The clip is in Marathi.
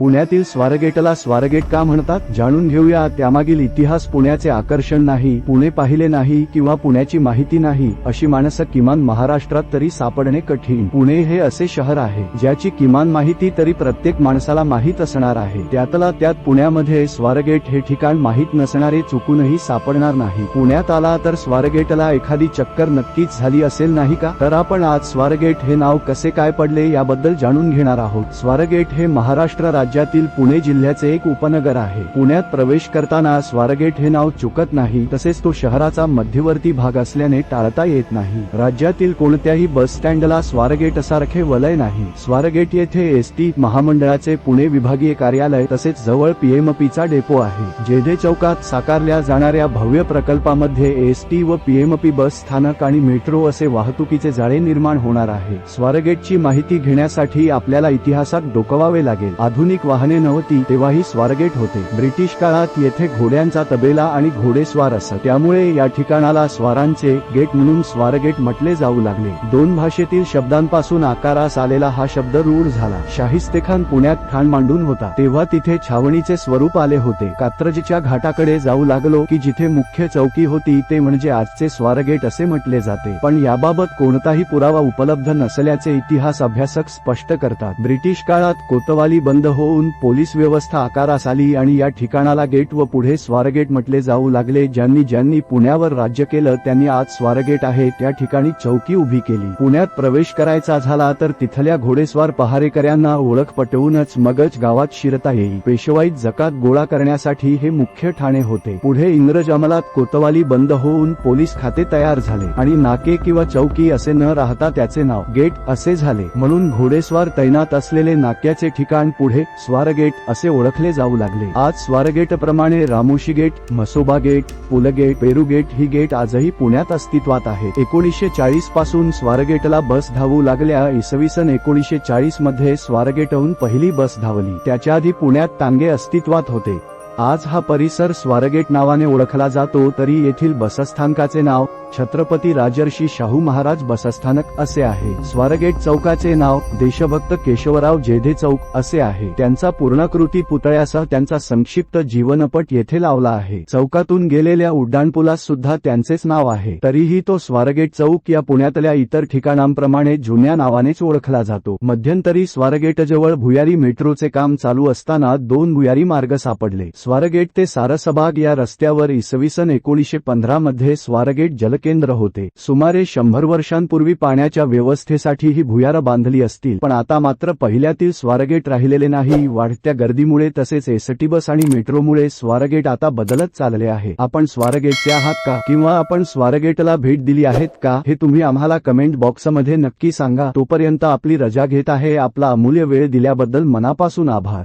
पुण्यातील स्वारगेटला स्वारगेट का म्हणतात जाणून घेऊया. त्यामागील इतिहास पुण्याचे आकर्षण नाही पुणे पाहिले नाही किंवा पुण्याची माहिती नाही अशी माणसं किमान महाराष्ट्रात तरी सापडणे कठीण. पुणे हे असे शहर आहे ज्याची किमान माहिती तरी प्रत्येक माणसाला माहीत असणार आहे. त्यातला त्यात पुण्यामध्ये स्वारगेट हे ठिकाण माहीत नसणारे चुकूनही सापडणार नाही. पुण्यात आला तर स्वारगेटला एखादी चक्कर नक्कीच झाली असेल नाही का? तर आपण आज स्वारगेट हे नाव कसे काय पडले याबद्दल जाणून घेणार आहोत. स्वारगेट हे महाराष्ट्र राज्यातील पुणे जिल्ह्याचे एक उपनगर आहे. पुण्यात प्रवेश करताना स्वारगेट हे नाव चुकत नाही तसेच तो शहराचा मध्यवर्ती भाग असल्याने टाळता येत नाही. राज्यातील कोणत्याही बस स्टँडला स्वारगेट सारखे वलय नाही. स्वारगेट येथे एस टी महामंडळाचे पुणे विभागीय कार्यालय तसेच जवळ पीएमपीचा डेपो आहे. जेधे चौकात साकारल्या जाणाऱ्या भव्य प्रकल्पामध्ये एस टी व पीएमपी बस स्थानक आणि मेट्रो असे वाहतुकीचे जाळे निर्माण होणार आहे. स्वारगेटची माहिती घेण्यासाठी आपल्याला इतिहासात डोकवावे लागेल. आधुनिक वाहने नव्हती तेव्हाही स्वारगेट होते. ब्रिटिश काळात येथे घोड्यांचा तबेला आणि घोडेस्वार असत. त्यामुळे या ठिकाणाला स्वारांचे गेट म्हणून स्वारगेट म्हटले जाऊ लागले. दोन भाषेतील शब्दांपासून आकारास आलेला हा शब्द रूढ झाला. शाहिस्तेखान पुण्यात ठाण मांडून होता. तेव्हा तिथे छावणीचे स्वरूप आले होते. कात्रजच्या घाटाकडे जाऊ लागलो की जिथे मुख्य चौकी होती ते म्हणजे आजचे स्वारगेट असे म्हटले जाते. पण याबाबत कोणताही पुरावा उपलब्ध नसल्याचे इतिहास अभ्यासक स्पष्ट करतात. ब्रिटिश काळात कोतवाली बंद हो होऊन पोलीस व्यवस्था आकारास आली आणि या ठिकाणाला गेट व पुढे स्वारगेट म्हटले जाऊ लागले. ज्यांनी ज्यांनी पुण्यावर राज्य केलं त्यांनी आज स्वारगेट आहे. त्या ठिकाणी चौकी उभी केली. पुण्यात प्रवेश करायचा झाला तर तिथल्या घोडेस्वार पहारेकऱ्यांना ओळख पटवूनच मगच गावात शिरता येईल. पेशवाईत जकात गोळा करण्यासाठी हे मुख्य ठाणे होते. पुढे इंग्रज अंमलात कोतवाली बंद होऊन पोलीस खाते तयार झाले आणि नाके किंवा चौकी असे न राहता त्याचे नाव गेट असे झाले. म्हणून घोडेस्वार तैनात असलेले नाक्याचे ठिकाण पुढे स्वारगेट असे ओळखले जाऊ लागले. आज स्वारगेट प्रमाणे रामोशी गेट म्हसोबा गेट पुलगेट पेरुगेट ही गेट आजही पुण्यात अस्तित्वात आहे एकोणीसशे चाळीसपासून स्वारगेटला बस धावू लागल्या इसवी सन एकोणीसशे चाळीसमध्ये स्वारगेटहून पहिली बस धावली. त्याच्या आधी पुण्यात टांगे अस्तित्वात होते. आज हा परिसर स्वारगेट नावाने ओळखला जातो तरी येथील बसस्थानकाचे नाव छत्रपती राजर्षी शाहू महाराज बसस्थानक असे आहे. स्वारगेट चौकाचे नाव देशभक्त केशवराव जेधे चौक असे आहे. त्यांचा पूर्णकृती पुतळ्यासह त्यांचा संक्षिप्त जीवनपट येथे लावला आहे. चौकातून गेलेल्या उड्डाणपुलास सुद्धा त्यांचेच नाव आहे. तरीही तो स्वारगेट चौक या पुण्यातल्या इतर ठिकाणांप्रमाणे जुन्या नावानेच ओळखला जातो. मध्यंतरी स्वारगेट जवळ भुयारी मेट्रोचे काम चालू असताना दोन भुयारी मार्ग सापडले. स्वारगेट ते सारसबाग या रस्त्यावर इसवी सन एकोणीसशे पंधरा मध्ये स्वारगेट केंद्र होते. सुमारे शंभर वर्षांपूर्वी पाण्याच्या व्यवस्थेसाठी ही भुयारं बांधली असतील. पण आता मात्र पहिल्यातील स्वारगेट राहिलेले नाही. वाढत्या गर्दीमुळे तसेच एसटी बस आणि मेट्रोमुळे स्वारगेट आता बदलत चालले आहे. आपण स्वारगेटचे आहात का? किंवा आपण स्वारगेटला भेट दिली आहेत का? हे तुम्ही आम्हाला कमेंट बॉक्समध्ये नक्की सांगा. तोपर्यंत आपली रजा घेत आहे. आपला अमूल्य वेळ दिल्याबद्दल मनापासून आभार.